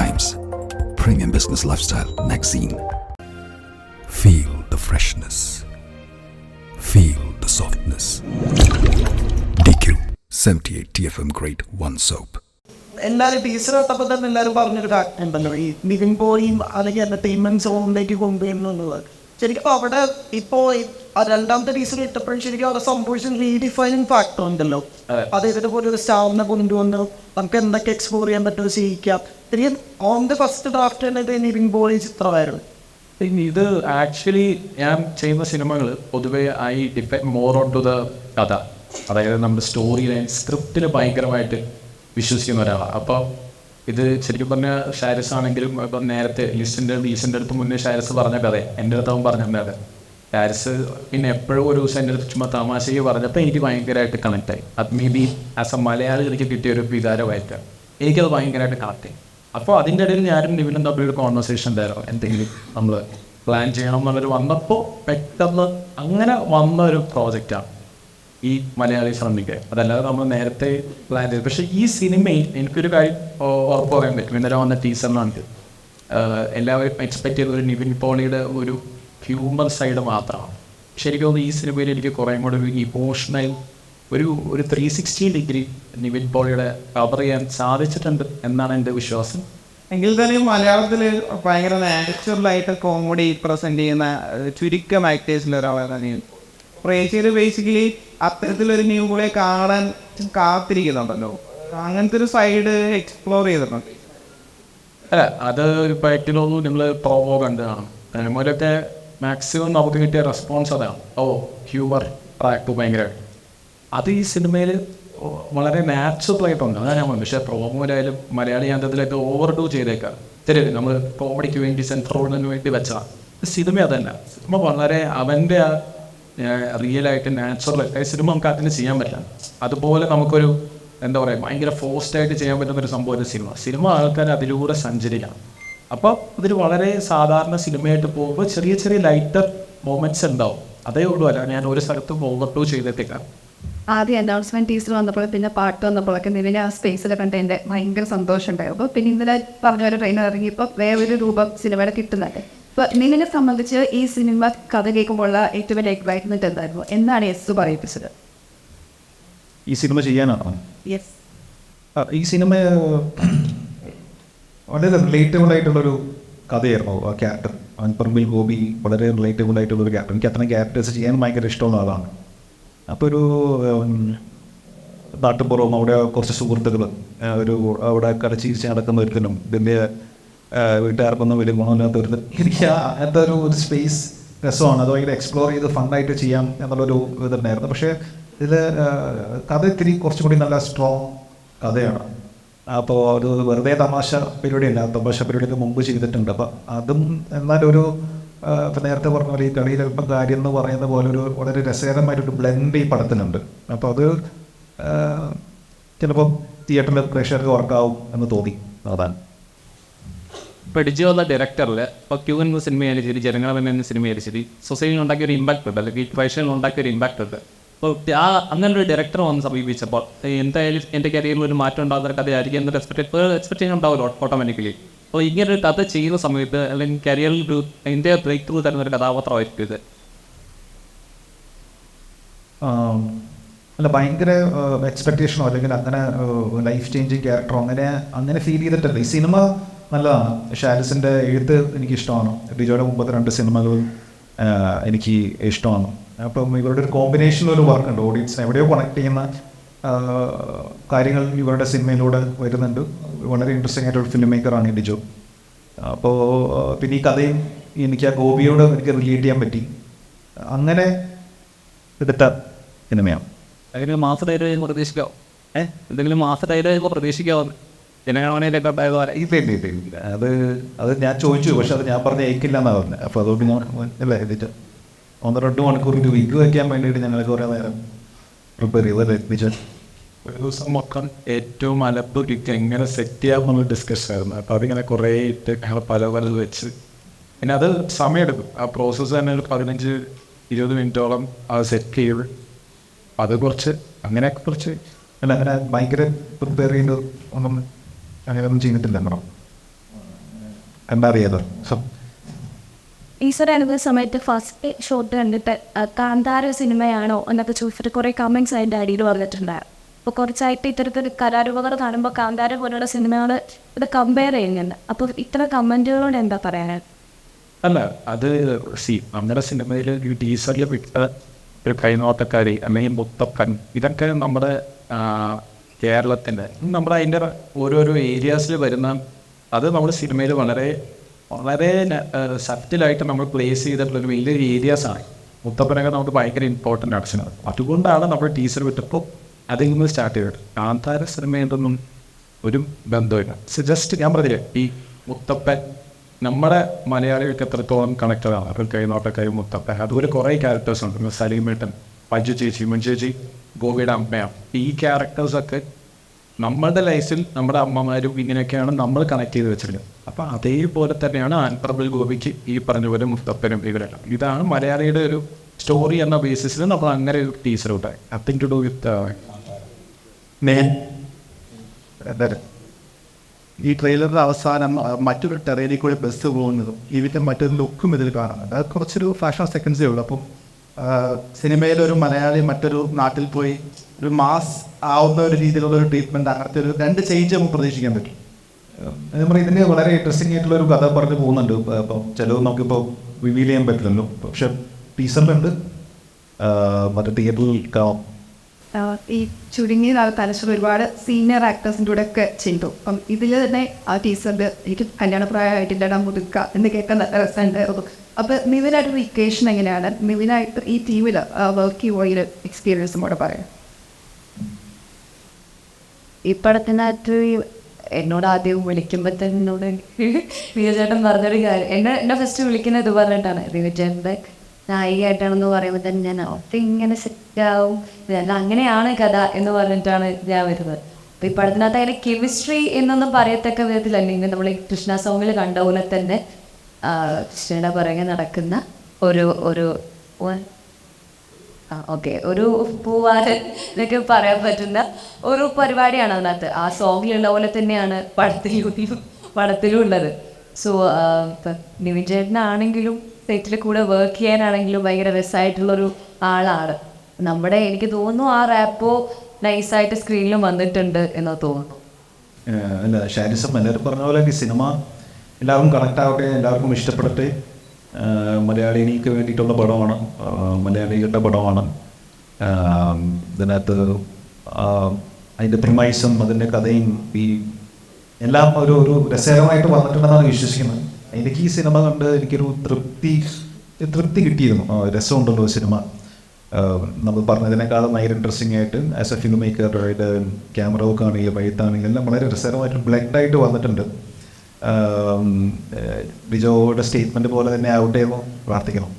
Times, premium business lifestyle magazine. Feel the freshness. Feel the softness. DQ 78 TFM Grade 1 Soap. എല്ലാവരും teacher ഇട്ടപ്പോൾ തന്നെ എല്ലാവരും പറഞ്ഞൊരു കാര്യം ഉണ്ടല്ലോ ഈ ലിവിങ് പോയും അല്ലെങ്കിൽ എന്റർടൈൻമെന്റ് സോണിലേക്ക് കൊണ്ടുവരുന്നുള്ളത് ശരിക്കും അവിടെ ഇപ്പോൾ ആ രണ്ടാമത്തെ ടീസർ ഇട്ടപ്പോഴും ശരിക്കും അവിടെ സംഭവിച്ച റീഡിഫൈനിങ് ഫാക്ടർ ഉണ്ടല്ലോ. അത്. ഇതേപോലെ ഒരു സ്റ്റാറിനെ കൊണ്ടുവന്ന് നമുക്ക് എന്തൊക്കെ എക്സ്പ്ലോർ ചെയ്യാൻ പറ്റുമോ ചെയ്യിക്കാം ശരിക്കും. ഓൺ ദ ഫസ്റ്റ് ഡ്രാഫ്റ്റ് തന്നെ നിവിൻ പോയി ചിത്രമായിരുന്നു. ഇത് ആക്ച്വലി ഞാൻ ചെയ്യുന്ന സിനിമകൾ പൊതുവേ I depend more on to the കഥ. അതായത് നമ്മുടെ സ്റ്റോറി ലൈൻ സ്ക്രിപ്റ്റിൽ ഭയങ്കരമായിട്ട് വിശ്വസിക്കുന്ന ഒരാളാണ് അപ്പോൾ ഇത് ശരിക്കും പറഞ്ഞാൽ ഷാരിസ് ആണെങ്കിലും ഇപ്പം നേരത്തെ ലിസ്റ്റിന്റെ ലീസിന്റെ അടുത്ത് മുന്നേ ഷാരിസ് പറഞ്ഞ കഥ എന്റെ അടുത്ത് അവൻ പറഞ്ഞ കഥ ഷാരിസ് പിന്നെ എപ്പോഴും ഒരു ദിവസം എന്റെ ചുമ്മാ തമാശയ്ക്ക് പറഞ്ഞപ്പോൾ എനിക്ക് ഭയങ്കരമായിട്ട് കണക്ട് ആയി. അത് may be as a Malayali എനിക്ക് കിട്ടിയ ഒരു വികാരമായിട്ടാണ് എനിക്കത് ഭയങ്കരമായിട്ട് കണക്ട് ആയി. അപ്പോൾ അതിന്റെ ഇടയിൽ ഞാനും നിവിനും തമ്മിൽ ഒരു കോൺവെർസേഷൻ ഉണ്ടായിരുന്നു. എന്തെങ്കിലും നമ്മൾ പ്ലാൻ ചെയ്യണം എന്നുള്ളൊരു വന്നപ്പോൾ പെട്ടെന്ന് അങ്ങനെ വന്ന ഒരു പ്രോജക്റ്റാണ് ഈ മലയാളി ശ്രമിക്കുക അതല്ലാതെ നമ്മൾ നേരത്തെ പ്ലാൻ ചെയ്തു. പക്ഷേ ഈ സിനിമയിൽ എനിക്കൊരു കാര്യം ഉറപ്പ് പറയാൻ പറ്റും. ഇന്നലെ വന്ന ടീച്ചറിനാണ് എല്ലാവരും എക്സ്പെക്ട് ചെയ്ത ഒരു നിവിൻ പോളിയുടെ ഒരു ഹ്യൂമർ സൈഡ് മാത്രമാണ്. ശരിക്കും തോന്നുന്നു ഈ സിനിമയിൽ എനിക്ക് കുറേ കൂടെ ഒരു ഇമോഷണൽ ഒരു ഒരു ത്രീ സിക്സ്റ്റി ഡിഗ്രി നിവിൻ പോളിയുടെ കവർ ചെയ്യാൻ സാധിച്ചിട്ടുണ്ട് എന്നാണ് എന്റെ വിശ്വാസം. എങ്കിൽ തന്നെ മലയാളത്തിൽ ഭയങ്കര നാച്ചുറലായിട്ട് കോമഡി പ്രസന്റ് ചെയ്യുന്ന ചുരുക്കം ആക്ടേഴ്സിൽ ഒരാളാണ് പ്രേക്ഷകർ ബേസിക്കലി അത്തരത്തിലൊരു ന്യൂകളെ കാണാൻ കാത്തിരിക്കുന്നുണ്ടല്ലോ. അങ്ങനത്തെ ഒരു സൈഡ് എക്സ്പ്ലോർ ചെയ്തിട്ടുണ്ട്. അല്ല അത് ഇപ്പോൾ തോന്നുന്നു നിങ്ങൾ പ്രോമോ കണ്ടതാണ്. സിനിമയിലൊക്കെ മാക്സിമം നമുക്ക് കിട്ടിയ റെസ്പോൺസ് അതാണ്. ഓ ഹ്യൂമർ ട്രാക്ക് ഭയങ്കരമായിട്ട് അത് ഈ സിനിമയിൽ വളരെ നാച്ചുറൽ ആയിട്ടുണ്ട്. അതാണ് ഞാൻ പക്ഷേ പ്രോമോയിലായാലും മലയാളി യാന്ത്രത്തിലൊക്കെ ഓവർ ഡൂ ചെയ്തേക്കാം. ശരി നമ്മൾ കോമഡിക്ക് വേണ്ടി സെൻട്രോളിന് വേണ്ടി വെച്ചതാണ് സിനിമ അതല്ല സിനിമ വളരെ അവന്റെ ആയിട്ട് നാച്ചുറൽ ആയിട്ട്. സിനിമ നമുക്ക് അതിന് ചെയ്യാൻ പറ്റില്ല. അതുപോലെ നമുക്കൊരു എന്താ പറയുക ഭയങ്കര ആയിട്ട് ചെയ്യാൻ പറ്റുന്ന ഒരു സംഭവം സിനിമ സിനിമ ആൾക്കാർ അതിലൂടെ സഞ്ചരിക്കണം. അപ്പോൾ ഇതിൽ വളരെ സാധാരണ സിനിമയായിട്ട് പോകുമ്പോൾ ചെറിയ ചെറിയ ലൈറ്റർ മൊമെന്റ്സ് ഉണ്ടാവും. അതേ ഉള്ളൂ അല്ല ഞാൻ ഒരു സ്ഥലത്തും പോകട്ടോ ചെയ്തേക്കാം. ആദ്യം അനൗൺസ്മെന്റ് ടീച്ചർ വന്നപ്പോൾ പിന്നെ പാട്ട് വന്നപ്പോഴൊക്കെ നിലവിൽ ആ സ്പേസിൽ കണ്ട് എന്റെ ഭയങ്കര സന്തോഷം അപ്പോൾ പിന്നെ ഇന്നലെ പറഞ്ഞ പോലെ ട്രെയിനർ ഇറങ്ങിയപ്പോൾ വേറൊരു രൂപം സിനിമയുടെ കിട്ടുന്നുണ്ട്. അപ്പോൾ നിവിനെ സംബന്ധിച്ച് ഈ സിനിമ കഥ കേൾക്കുമ്പോൾ ഏറ്റവും വലിയ എക്സൈറ്റ്മെന്റ് എന്തായിരുന്നു? എന്നാണ് എസ് പറയിപ്പിച്ചത്. ഈ സിനിമ ചെയ്യാനാണോ? യെസ്. ഈ സിനിമ വളരെ റിലേറ്റബിൾ ആയിട്ടുള്ളൊരു കഥയായിരുന്നു ആ ക്യാരക്ടർ അൻപർമിൽ ഗോപി വളരെ റിലേറ്റബിൾ ആയിട്ടുള്ളൊരു ക്യാരക്ടർ എനിക്ക് അത്രയും ക്യാരക്ടേഴ്സ് ചെയ്യാൻ ഭയങ്കര ഇഷ്ടമുള്ള ആളാണ്. അപ്പോൾ ഒരു നാട്ടുപുറവും അവിടെ കുറച്ച് സുഹൃത്തുക്കൾ ഒരു അവിടെ കടച്ചീർച്ച നടക്കുന്ന ഒരുത്തിനും ഇതിന്റെ വീട്ടുകാർക്കൊന്നും വലിയ ഗുണമില്ലാത്ത ഒരു എനിക്ക് അങ്ങനത്തെ ഒരു ഒരു സ്പേസ് രസമാണ്. അത് ഭയങ്കര എക്സ്പ്ലോർ ചെയ്ത് ഫണ്ടായിട്ട് ചെയ്യാം എന്നുള്ളൊരു ഇതുണ്ടായിരുന്നു പക്ഷേ ഇതിൽ കഥ ഇത്തിരി കുറച്ചും കൂടി നല്ല സ്ട്രോങ് കഥയാണ്. അപ്പോൾ ഒരു വെറുതെ തമാശ പരിപാടിയല്ല തമാശ പരിപാടിയൊക്കെ മുമ്പ് ചെയ്തിട്ടുണ്ട്. അപ്പോൾ അതും എന്നാലൊരു ഇപ്പം നേരത്തെ പറഞ്ഞ പോലെ ഈ കളിയിൽ ഇപ്പം കാര്യം എന്ന് പറയുന്ന പോലെ ഒരു വളരെ രസകരമായിട്ടൊരു ബ്ലെൻഡ് ഈ പടത്തിനുണ്ട്. അപ്പോൾ അത് ചിലപ്പോൾ തിയേറ്ററിൽ പ്രേക്ഷകർക്ക് വർക്കാവും എന്ന് തോന്നി അതാണ്. വന്ന ഡയറക്ടറിൽ ഇപ്പോൾ ക്യൂ എന്ന സിനിമയായാലും ശരി ജനങ്ങളെന്ന സിനിമയായാലും ശരി സൊസൈറ്റിയിൽ ഉണ്ടാക്കിയ ഒരു ഇമ്പാക്റ്റ് ഉണ്ട്. അല്ലെങ്കിൽ പ്രേക്ഷകരിൽ ഉണ്ടാക്കിയ ഒരു ഇമ്പാക്റ്റ് ഉണ്ട്. അപ്പോൾ ആ അങ്ങനെ ഒരു ഡയറക്ടർ വന്ന് സമീപിച്ചപ്പോൾ എന്തായാലും എന്റെ കരിയറിൽ ഒരു മാറ്റം ഉണ്ടാകുന്ന കഥയായിരിക്കും എന്നൊരു എക്സ്പെക്ട് എക്സ്പെക്ട് ചെയ്യാൻ ഉണ്ടാവുമല്ലോ ഓട്ടോമാറ്റിക്കലി അപ്പോൾ ഇങ്ങനെ ഒരു കഥ ചെയ്യുന്ന സമയത്ത് അല്ലെങ്കിൽ കരിയറിൽ ഒരു എന്റെ ബ്രേക്ക് ത്രൂ തരുന്ന ഒരു കഥാപാത്രമായിരിക്കും ഇത്. അല്ല ഭയങ്കര എക്സ്പെക്റ്റേഷനോ അല്ലെങ്കിൽ അങ്ങനെ ലൈഫ് ചേഞ്ചിങ് ക്യാരക്ടറോ അങ്ങനെ അങ്ങനെ ഫീൽ ചെയ്തിട്ടില്ല. ഈ സിനിമ നല്ലതാണ്. ഷാലിസിന്റെ എഴുത്ത് എനിക്ക് ഇഷ്ടമാണ് ബിജോയുടെ മുമ്പത്തെ രണ്ട് സിനിമകളും എനിക്ക് ഇഷ്ടമാണ്. അപ്പം ഇവരുടെ ഒരു കോമ്പിനേഷൻ ഒരു വർക്കുണ്ട് ഓഡിയൻസിനെ എവിടെയോ കണക്ട് ചെയ്യുന്ന കാര്യങ്ങൾ ഇവരുടെ സിനിമയിലൂടെ വരുന്നുണ്ട്. വളരെ ഇൻട്രസ്റ്റിംഗ് ആയിട്ടൊരു ഫിലിം മേക്കറാണ് ഡിജോ. അപ്പോൾ പിന്നെ ഈ കഥയും എനിക്ക് ആ ഗോപിയോട് എനിക്ക് റിലേറ്റ് ചെയ്യാൻ പറ്റി. അങ്ങനെ എടുത്ത സിനിമയാണ് എന്തെങ്കിലും മാസ ഡയറി പ്രതീക്ഷിക്കാവോ? ഏഹ് എന്തെങ്കിലും മാസ ഡയറി പ്രതീക്ഷിക്കാവോ? ജനഗണമനയിലൊക്കെ ഇല്ല ഇല്ല ഇല്ല അത് അത് ഞാൻ ചോദിച്ചു പക്ഷെ അത് ഞാൻ പറഞ്ഞ ഏക്കില്ല എന്നാ പറഞ്ഞത് അപ്പോൾ അതുകൊണ്ട് ഞാൻ അല്ലേ എന്നിട്ട് ഒന്ന് രണ്ട് മണിക്കൂർ വിഗ് വയ്ക്കാൻ വേണ്ടിയിട്ട് ഞങ്ങൾ കുറേ നേരം പ്രിപ്പയർ ചെയ്തല്ലേ വിജയൻ? ഒരു ദിവസം മൊത്തം ഏറ്റവും അലപ്പ് കിക്ക് എങ്ങനെ സെറ്റ് ചെയ്യാമെന്നുള്ള ഡിസ്കഷൻ ആയിരുന്നു. അപ്പോൾ അതിങ്ങനെ കുറേ ഇട്ട് ഞങ്ങൾ പല പലത് വെച്ച്. പിന്നെ അത് സമയമെടുക്കും ആ പ്രോസസ്സ് തന്നെ ഒരു പതിനഞ്ച് ഇരുപത് മിനിറ്റോളം അത് സെറ്റ് ചെയ്ത്. അത് കുറച്ച് അങ്ങനെയൊക്കെ കുറച്ച്. അല്ല അങ്ങനെ ഭയങ്കര പ്രിപ്പയർ ചെയ്യേണ്ട ഒന്നും അങ്ങനെ ഒന്നും ചെയ്തിട്ടില്ല മേഡം. കണ്ടറിയാതെ സോ ഈശ്വര അനുഭവ സമയത്ത് ഫസ്റ്റ് ഷോട്ട് കണ്ടിട്ട് കാന്താര സിനിമയാണോ എന്നൊക്കെ ചോദിച്ചിട്ട് കുറേ കമൻസ് അതിന്റെ അടിയിൽ വന്നിട്ടുണ്ടായിരുന്നു. അപ്പോൾ കുറച്ചായിട്ട് ഇത്തരത്തിൽ കലാരൂപകർ കാണുമ്പോൾ കാന്താര പോലുള്ള സിനിമകൾ ഇത് കമ്പയർ ചെയ്യുന്നുണ്ട്. അപ്പോൾ ഇത്ര കമന്റുകളോട് എന്താ പറയാനായിട്ട് അല്ല അത് സി നമ്മുടെ സിനിമയിൽ ഈ ടീസറിൽ വിട്ട ഒരു കൈനോട്ടക്കാരി അല്ലെങ്കിൽ മുത്തപ്പൻ ഇതൊക്കെ നമ്മുടെ കേരളത്തിന്റെ നമ്മുടെ അതിന്റെ ഓരോരോ ഏരിയാസിൽ വരുന്ന അത് നമ്മുടെ സിനിമയിൽ വളരെ വളരെ സറ്റിലായിട്ട് നമ്മൾ പ്ലേസ് ചെയ്തിട്ടുള്ള ഒരു വലിയൊരു ഏരിയാസാണ് മുത്തപ്പനൊക്കെ നമുക്ക് ഭയങ്കര ഇമ്പോർട്ടന്റ് ആണ് അതുകൊണ്ടാണ് നമ്മൾ ടീച്ചർ വിട്ടപ്പോൾ അതിൽ നിന്ന് സ്റ്റാർട്ട് ചെയ്തത്. കാന്താര സിനിമയൊന്നും ഒരു ബന്ധമില്ല ജസ്റ്റ് ഞാൻ പറഞ്ഞില്ലേ ഈ മുത്തപ്പൻ നമ്മുടെ മലയാളികൾക്ക് എത്രത്തോളം കണക്റ്റഡ് ആണ്. അപ്പോൾ കൈനോട്ടക്കാരി മുത്തപ്പൻ. അതുപോലെ കുറേ ക്യാരക്ടേഴ്സ് ഉണ്ട്. സലീം സലീമേട്ടൻ പഞ്ചു ചേച്ചി മുൻ ചേച്ചി ഗോപിയുടെ അമ്മയാണ്. ഈ ക്യാരക്ടേഴ്സൊക്കെ നമ്മളുടെ ലൈഫിൽ നമ്മുടെ അമ്മമാരും ഇങ്ങനെയൊക്കെയാണ് നമ്മൾ കണക്ട് ചെയ്ത് വെച്ചിട്ടുള്ളത് അപ്പോൾ അതേപോലെ തന്നെയാണ് ആൻപ്രബിൾ ഗോപിക്ക് ഈ പറഞ്ഞ പോലെ മുത്തപ്പനും ഇവരെല്ലാം. ഇതാണ് മലയാളിയുടെ ഒരു സ്റ്റോറി എന്ന ബേസിസിൽ നമ്മൾ അങ്ങനെ ഒരു ടീച്ചർ ഉണ്ടായി നത്തിങ് ടു ഡു വിത്ത് ഈ ട്രെയിലറിന്റെ അവസാനം മറ്റൊരു ടെറേനിൽ കൂടി ബസ് പോകുന്നതും ഇതിന്റെ മറ്റൊരു ലുക്കും ഇതിൽ കാണുന്നുണ്ട് അത് കുറച്ചൊരു ഫാഷൻ സെക്കൻഡ്സേ ഉള്ളൂ. അപ്പം സിനിമയിലൊരു മലയാളി മറ്റൊരു നാട്ടിൽ പോയി ഒരു മാസ് ആവുന്ന ഒരു രീതിയിലുള്ള ഒരു ട്രീറ്റ്മെന്റ് അങ്ങനത്തെ ഒരു രണ്ട് ചേഞ്ച് നമുക്ക് പ്രതീക്ഷിക്കാൻ പറ്റും. നമ്മൾ ഇതിന് വളരെ ഇൻട്രസ്റ്റിംഗ് ആയിട്ടുള്ള ഒരു കഥ പറഞ്ഞു പോകുന്നുണ്ട്. ഇപ്പം ചിലവ് നമുക്കിപ്പോൾ റിവീൽ ചെയ്യാൻ പറ്റില്ലല്ലോ. പക്ഷെ ടീച്ചറിലുണ്ട് മറ്റേ തിയേറ്ററിൽ കാണാം ഈ ചുരുങ്ങിയ നാൾ തലശ്ശേരി ഒരുപാട് സീനിയർ ആക്ടേഴ്സിന്റെ കൂടെ ഒക്കെ ചെയ്തു. അപ്പം ഇതിൽ തന്നെ ആ ടീച്ചറിൽ എനിക്ക് കല്യാണപ്രായമായിട്ടില്ലടാ മുതുക്ക എന്ന് കേൾക്കാൻ നല്ല രസമുണ്ടായിരുന്നു അപ്പോൾ നിവിനായിട്ട് ഇക്വേഷൻ എങ്ങനെയാണ്? നിവിനായിട്ട് ഈ ടീമിൽ വർക്ക് ചെയ്യുമ്പോൾ എക്സ്പീരിയൻസും കൂടെ പറയാം. ഈ പടത്തിനകത്ത് എന്നോട് ആദ്യം വിളിക്കുമ്പോൾ തന്നെ എന്നോട് വിജയചേട്ടൻ പറഞ്ഞൊരു കാര്യം. എന്നെ എന്നെ ഫസ്റ്റ് വിളിക്കുന്നത് ഇത് പറഞ്ഞിട്ടാണ്. വിജയചേട്ടന്റെ നായികയായിട്ടാണെന്ന് പറയുമ്പോൾ തന്നെ ഞാൻ ഒക്കെ ഇങ്ങനെ സെറ്റാവും ഇതല്ല അങ്ങനെയാണ് കഥ എന്ന് പറഞ്ഞിട്ടാണ് ഞാൻ വരുന്നത്. അപ്പം ഈ പടത്തിനകത്ത് അങ്ങനെ കെമിസ്ട്രി എന്നൊന്നും പറയത്തക്ക വിധത്തിലല്ല. ഇങ്ങനെ നമ്മൾ കൃഷ്ണ സോങ്ങിൽ കണ്ട പോലെ തന്നെ കൃഷ്ണയുടെ പുറകെ നടക്കുന്ന ഒരു ഒരു ഓക്കെ ഒരു പൂവാരൻ എന്നൊക്കെ പറയാൻ പറ്റുന്ന ഒരു പരിപാടിയാണ് അതിനകത്ത്. ആ സോങ്ങിലുള്ള പോലെ തന്നെയാണ് പടത്തിലും പടത്തിലും ഉള്ളത്. സോ ഇപ്പം നിവിൻ ചേട്ടനാണെങ്കിലും സെറ്റിൽ കൂടെ വർക്ക് ചെയ്യാനാണെങ്കിലും ഭയങ്കര രസമായിട്ടുള്ളൊരു ആളാണ്. നമ്മുടെ എനിക്ക് തോന്നുന്നു ആ റാപ്പോ നൈസായിട്ട് സ്ക്രീനിലും വന്നിട്ടുണ്ട് എന്ന് തോന്നുന്നു. അല്ല ഷാരിസം എല്ലാവരും പറഞ്ഞ പോലെ സിനിമ എല്ലാവർക്കും കണക്ട് ആവട്ടെ എല്ലാവർക്കും ഇഷ്ടപ്പെടട്ടെ. ഏഹ് മലയാളിക്ക് വേണ്ടിയിട്ടുള്ള പടമാണ്. മലയാളികളുടെ പടമാണ്. ഇതിനകത്ത് അതിന്റെ പ്രിമൈസും അതിന്റെ കഥയും ഈ എല്ലാം ഒരു ഒരു രസകരമായിട്ട് വന്നിട്ടുണ്ടെന്നാണ് വിശ്വസിക്കുന്നത്. എനിക്ക് ഈ സിനിമ കണ്ട് എനിക്കൊരു തൃപ്തി തൃപ്തി കിട്ടിയിരുന്നു. രസമുണ്ടല്ലോ സിനിമ. നമ്മൾ പറഞ്ഞതിനേക്കാളും ഭയങ്കര ഇൻട്രസ്റ്റിംഗ് ആയിട്ട് as a filmmaker camera work ആണെങ്കിലും വൈത്താണെങ്കിലും എല്ലാം വളരെ രസകരമായിട്ട് ബ്ലഡായിട്ട് വന്നിട്ടുണ്ട്. ബിജോയുടെ സ്റ്റേറ്റ്മെന്റ് പോലെ തന്നെ ആവട്ടെ എന്ന് പ്രാർത്ഥിക്കണം?